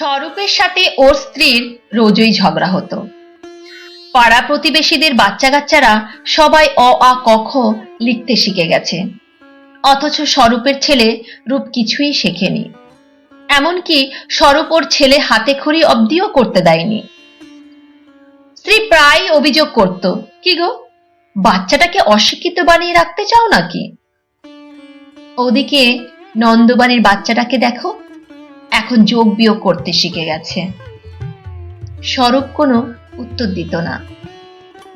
স্বরূপের সাথে ওর স্ত্রীর রোজই ঝগড়া হতো। পাড়া প্রতিবেশীদের বাচ্চা কাচ্চারা সবাই অ, আ, ক, খ লিখতে শিখে গেছে। অথচ স্বরূপের ছেলে রূপ কিছুই শেখেনি। এমনকি স্বরূপ ওর ছেলে হাতে খড়ি অব্দিও করতে দেয়নি। স্ত্রী প্রায় অভিযোগ করত, কি গো, বাচ্চাটাকে অশিক্ষিত বানিয়ে রাখতে চাও নাকি? ওদিকে নন্দবাড়ির বাচ্চাটাকে দেখো। এখন যোগ বিয়োগ করতে শিখে গেছে। স্বরূপ কোনো উত্তর দিত না।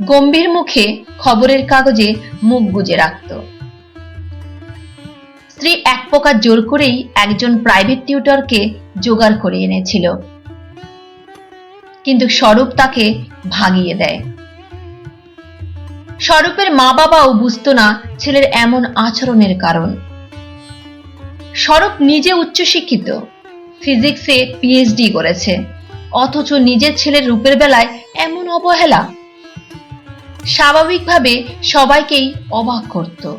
গম্ভীর মুখে খবরের কাগজে মুখ গুজে রাখত। স্ত্রী এক প্রকার জোর করেই একজন প্রাইভেট টিউটরকে জোগাড় করে এনেছিল। কিন্তু স্বরূপ তাকে ভাগিয়ে দেয়। স্বরূপের মা বাবাও বুঝতো না ছেলের এমন আচরণের কারণ। স্বরূপ নিজে উচ্চশিক্ষিত ফিজিক্সে পিএইচডি করেছে। অথচ নিজের ছেলের রূপের বেলায় এমন অবহেলা। স্বাভাবিকভাবে সবাইকেই অবাক করত।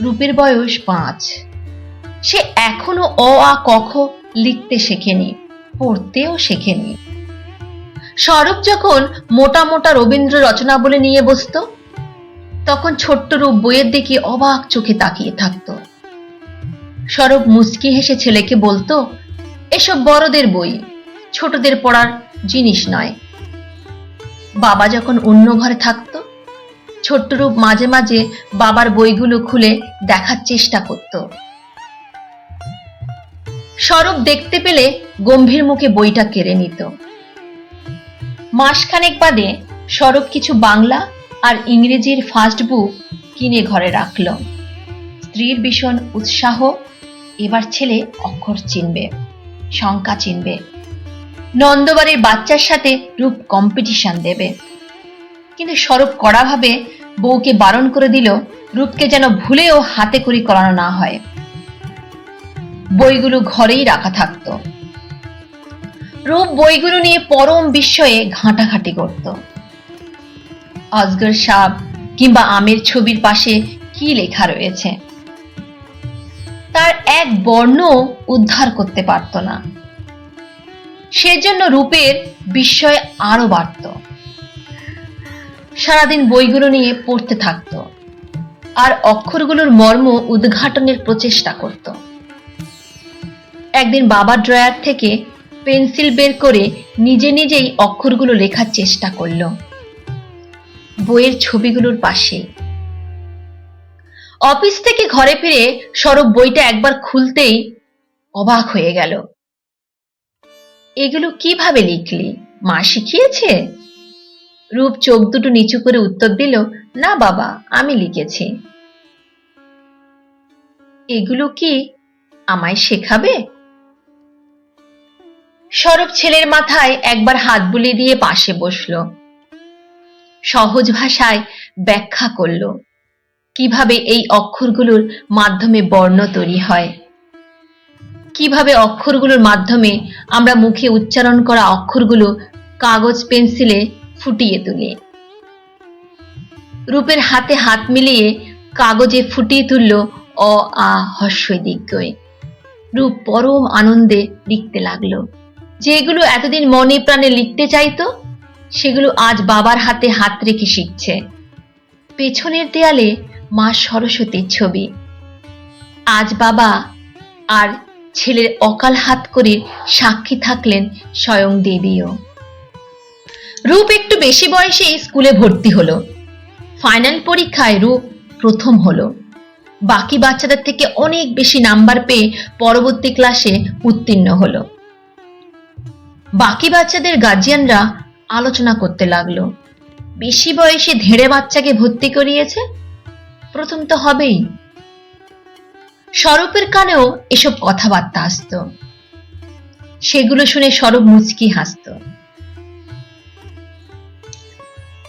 রূপের বয়স পাঁচ। সে এখনও অ, আ, ক, খ লিখতে শেখেনি, পড়তেও শেখেনি। স্বরূপ যখন মোটা মোটা রবীন্দ্র রচনা বলে নিয়ে বসতো, তখন ছোট্ট রূপ বইয়ের দিকে অবাক চোখে তাকিয়ে থাকতো। স্বরূপ মুচকি হেসে ছেলেকে বলতো, এসব বড়দের বই, ছোটদের পড়ার জিনিস নয়। বাবা যখন অন্য ঘরে থাকতো ছোট্ট রূপ মাঝে মাঝে বাবার বইগুলো খুলে দেখার চেষ্টা করত। স্বরূপ দেখতে পেলে গম্ভীর মুখে বইটা কেড়ে নিত। মাসখানেক বাদে সরব কিছু বাংলা আর ইংরেজির ফার্স্ট বুক কিনে ঘরে রাখল। স্ত্রীর ভীষণ উৎসাহ এবার ছেলে অক্ষর চিনবে, সংখ্যা চিনবে। নন্দবাড়ির বাচ্চার সাথে রূপ কম্পিটিশন দেবে। কিন্তু স্বরূপ কড়াভাবে বউকে বারণ করে দিল, রূপকে যেন ভুলেও হাতে করি করানো না হয়। বইগুলো ঘরেই রাখা থাকতো। রূপ বইগুলো নিয়ে পরম বিস্ময়ে ঘাঁটাঘাঁটি করত। অজগর সাপ কিংবা আমের ছবির পাশে কি লেখা রয়েছে? তার এক বর্ণ উদ্ধার করতে পারত না। সেজন্য রূপের বিস্ময় আরও বাড়ত। সারাদিন বইগুলো নিয়ে পড়তে থাকত আর অক্ষরগুলোর মর্ম উদ্ঘাটনের প্রচেষ্টা করত। একদিন বাবার ড্রয়ার থেকে পেন্সিল বের করে নিজে নিজেই অক্ষরগুলো লেখার চেষ্টা করল। বইয়ের ছবিগুলোর পাশে। অফিস থেকে ঘরে ফিরে সরব বইটা একবার খুলতেই অবাক হয়ে গেল। এগুলো কীভাবে লিখলি? মা শিখিয়েছে? রূপ চোখ দুটো নিচু করে উত্তর দিল, না বাবা, আমি লিখেছি। এগুলো কি আমায় শেখাবে? সরব ছেলের মাথায় একবার হাত বুলিয়ে দিয়ে পাশে বসল। সহজ ভাষায় ব্যাখ্যা করল কীভাবে এই অক্ষরগুলোর মাধ্যমে বর্ণ তৈরি হয়? কীভাবে অক্ষরগুলোর মাধ্যমে আমরা মুখে উচ্চারণ করা অক্ষরগুলো কাগজ পেন্সিলে ফুটিয়ে তুলি? রূপের হাতে হাত মিলিয়ে কাগজে ফুটিয়ে তুলল অ, আ হস্যই দিগ্গয় রূপ পরম আনন্দে লিখতে লাগল। যেগুলো এতদিন মনে প্রাণে লিখতে চাইতো, সেগুলো আজ বাবার হাতে হাত রেখে শিখছে। পেছনের দেয়ালে মা সরস্বতীর ছবি। আজ বাবা আর ছেলের অকাল হাত করে সাক্ষী থাকলেন স্বয়ং দেবীও। রূপ একটু বেশি বয়সে স্কুলে ভর্তি হলো। ফাইনাল পরীক্ষায় রূপ প্রথম হলো। বাকি বাচ্চাদের থেকে অনেক বেশি নাম্বার পেয়ে পরবর্তী ক্লাসে উত্তীর্ণ হলো। বাকি বাচ্চাদের গার্জিয়ানরা আলোচনা করতে লাগল। বেশি বয়সে ধেড়ে বাচ্চাকে ভর্তি করিয়েছে? প্রথম তো হবেই। স্বরূপের কানেও এসব কথাবার্তা আসতো। সেগুলো শুনে স্বরূপ মুচকি হাসত।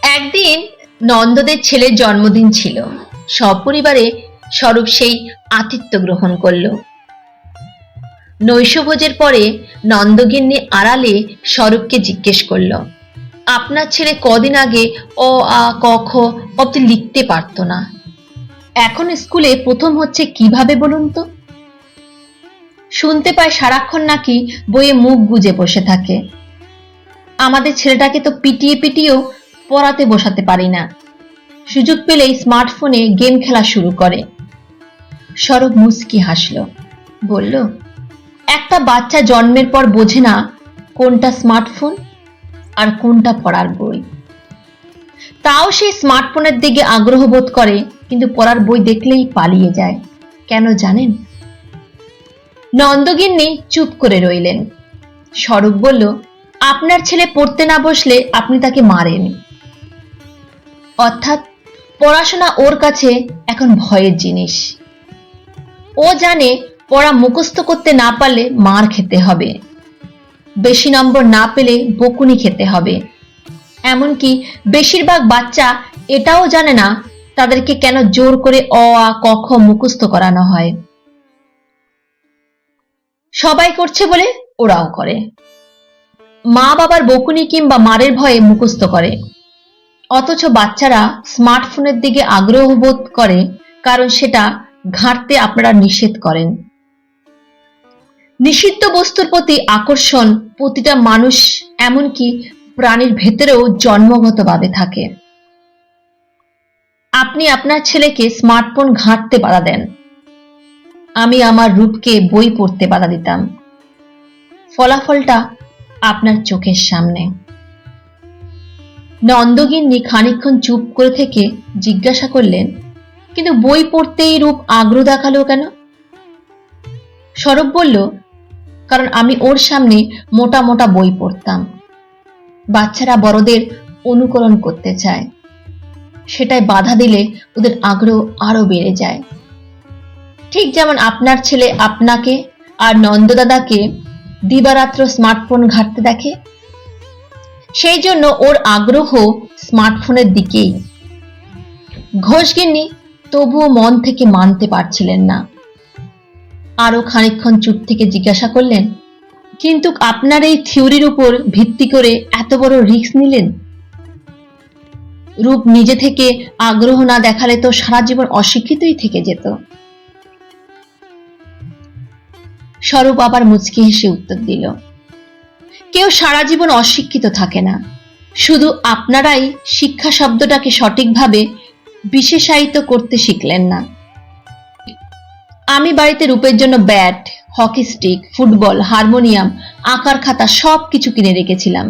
একদিন নন্দদের ছেলের জন্মদিন ছিল। সপরিবারে স্বরূপ সেই আতিথ্য গ্রহণ করল। নৈশভোজের পরে নন্দগিন্নি আড়ালে স্বরূপকে জিজ্ঞেস করল আপনার ছেলে কদিন আগে অ, আ, ক, খ অব্দি লিখতে পারতো না। এখন স্কুলে প্রথম হচ্ছে কীভাবে বলুন তো? শুনতে পায় সারাক্ষণ নাকি বইয়ে মুখ গুজে বসে থাকে। আমাদের ছেলেটাকে তো পিটিয়ে পিটিয়েও পড়াতে বসাতে পারি না। সুযোগ পেলেই স্মার্টফোনে গেম খেলা শুরু করে। সরব মুস্কি হাসল। বলল, একটা বাচ্চা জন্মের পর বোঝে না কোনটা স্মার্টফোন? আর কোনটা পড়ার বই? তাও সে স্মার্টফোনের দিকে আগ্রহ বোধ করে, কিন্তু পড়ার বই দেখলেই পালিয়ে যায়। কেন জানেন? নন্দগিন্নি চুপ করে রইলেন। স্বরূপ বলল, আপনার ছেলে পড়তে না বসলে আপনি তাকে মারেন। অর্থাৎ পড়াশোনা ওর কাছে এখন ভয়ের জিনিস। ও জানে পড়া মুখস্থ করতে না পারলে মার খেতে হবে। বেশি নম্বর না পেলে বকুনি খেতে হবে। এমনকি বেশিরভাগ বাচ্চা এটাও জানে না তাদেরকে কেন জোর করে অ, আ, ক, খ মুখস্থ করানো হয়। সবাই করছে বলে ওরাও করে। মা বাবার বকুনি কিংবা মারের ভয়ে মুখস্থ করে। অথচ বাচ্চারা স্মার্টফোনের দিকে আগ্রহ বোধ করে, কারণ সেটা ঘাঁটতে আপনারা নিষেধ করেন। নিষিদ্ধ বস্তুর প্রতি আকর্ষণ প্রতিটা মানুষ এমনকি প্রাণীর ভেতরেও জন্মগতভাবে থাকে। আপনি আপনার ছেলেকে স্মার্টফোন ঘাঁটতে বাধা দেন। আমি আমার রূপকে বই পড়তে বাধা দিতাম। ফলাফলটা আপনার চোখের সামনে। নন্দগিন্নি খানিকক্ষণ চুপ করে থেকে জিজ্ঞাসা করলেন, কিন্তু বই পড়তেই রূপ আগ্রহ দেখাল কেন? সরব বলল কারণ আমি ওর সামনে মোটা মোটা বই পড়তাম। বাচ্চারা বড়দের অনুকরণ করতে চায়। সেটাই বাধা দিলে ওদের আগ্রহ আরও বেড়ে যায়। ঠিক যেমন আপনার ছেলে আপনাকে আর নন্দদাদাকে দিবারাত্র স্মার্টফোন ঘাটতে দেখে। সেই জন্য ওর আগ্রহ স্মার্টফোনের দিকেই। ঘোষগিন্নি তবুও মন থেকে মানতে পারছিলেন না। আরও খানিকক্ষণ চুপ থেকে জিজ্ঞাসা করলেন, কিন্তু আপনার এই থিওরির উপর ভিত্তি করে এত বড় রিস্ক নিলেন? রূপ নিজে থেকে আগ্রহ না দেখালে তো সারা জীবন অশিক্ষিতই থেকে যেত। স্বরূপ আবার মুচকি হেসে উত্তর দিল, কেউ সারা জীবন অশিক্ষিত থাকে না। শুধু আপনারাই শিক্ষা শব্দটাকে সঠিকভাবে বিশেষায়িত করতে শিখলেন না। আমি বাড়িতে রূপের জন্য bat, hockey stick, football, harmonium, আঁকার খাতা সব কিছু কিনে রেখেছিলাম।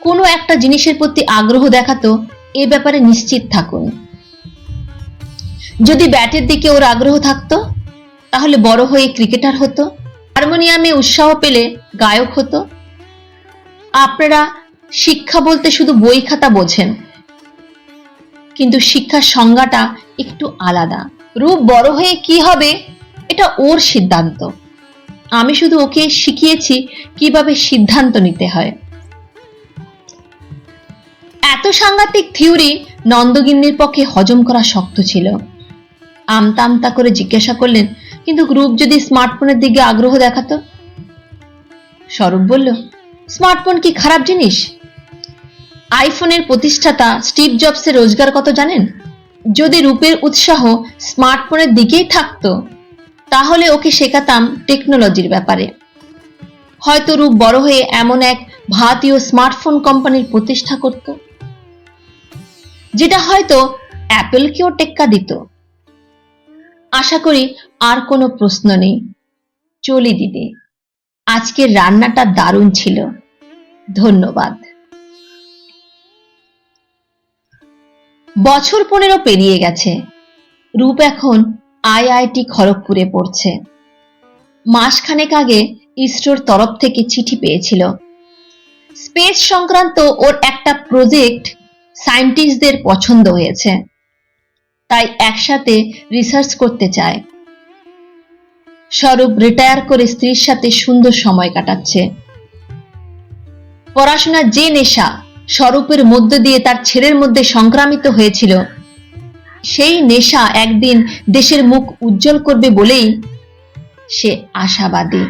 কোনো একটা জিনিসের প্রতি আগ্রহ দেখাতো, এ ব্যাপারে নিশ্চিত থাকুন। যদি ব্যাটের দিকে ওর আগ্রহ থাকতো, তাহলে বড় হয়ে ক্রিকেটার হতো, হারমোনিয়ামে উৎসাহ পেলে গায়ক হতো। আপনারা শিক্ষা বলতে শুধু বই খাতা বোঝেন, কিন্তু শিক্ষার সংজ্ঞাটা একটু আলাদা। রূপ বড় হয়ে কি হবে, এটা ওর সিদ্ধান্ত। আমি শুধু ওকে শিখিয়েছি কীভাবে সিদ্ধান্ত নিতে হয়। এত সাংঘাতিক থিওরি নন্দগিন্নির পক্ষে হজম করা শক্ত ছিল। আমতা আমতা করে জিজ্ঞাসা করলেন, কিন্তু গ্রুপ যদি স্মার্টফোনের দিকে আগ্রহ দেখাতো? স্বরূপ বলল, স্মার্টফোন কি খারাপ জিনিস? আইফোনের প্রতিষ্ঠাতা স্টিভ জবসের রোজগার কত জানেন? যদি রূপের উৎসাহ স্মার্টফোনের দিকেই থাকতো, তাহলে ওকে শেখাতাম টেকনোলজির ব্যাপারে। হয়তো রূপ বড় হয়ে এমন এক ভারতীয় স্মার্টফোন কোম্পানির প্রতিষ্ঠা করত, যেটা হয়তো অ্যাপেলকেও টেক্কা দিত। আশা করি আর কোনো প্রশ্ন নেই। চলি দিদি, আজকের রান্নাটা দারুণ ছিল। ধন্যবাদ। বছর পনেরো পেরিয়ে গেছে। রূপ এখন আইআইটি খড়গপুরে পড়ছে। মাসখানেক আগে ইসরোর তরফ থেকে চিঠি পেয়েছিল। স্পেস সংক্রান্ত ওর একটা প্রজেক্ট সায়েন্টিস্টদের পছন্দ হয়েছে। তাই একসাথে রিসার্চ করতে চায়। স্বরূপ রিটায়ার করে স্ত্রীর সাথে সুন্দর সময় কাটাচ্ছে। পড়াশোনার যে নেশা স্বরূপের মধ্য দিয়ে তার ছেলের মধ্যে সংক্রামিত হয়েছিল। সেই নেশা একদিন দেশের মুখ উজ্জ্বল করবে বলেই সে আশাবাদী।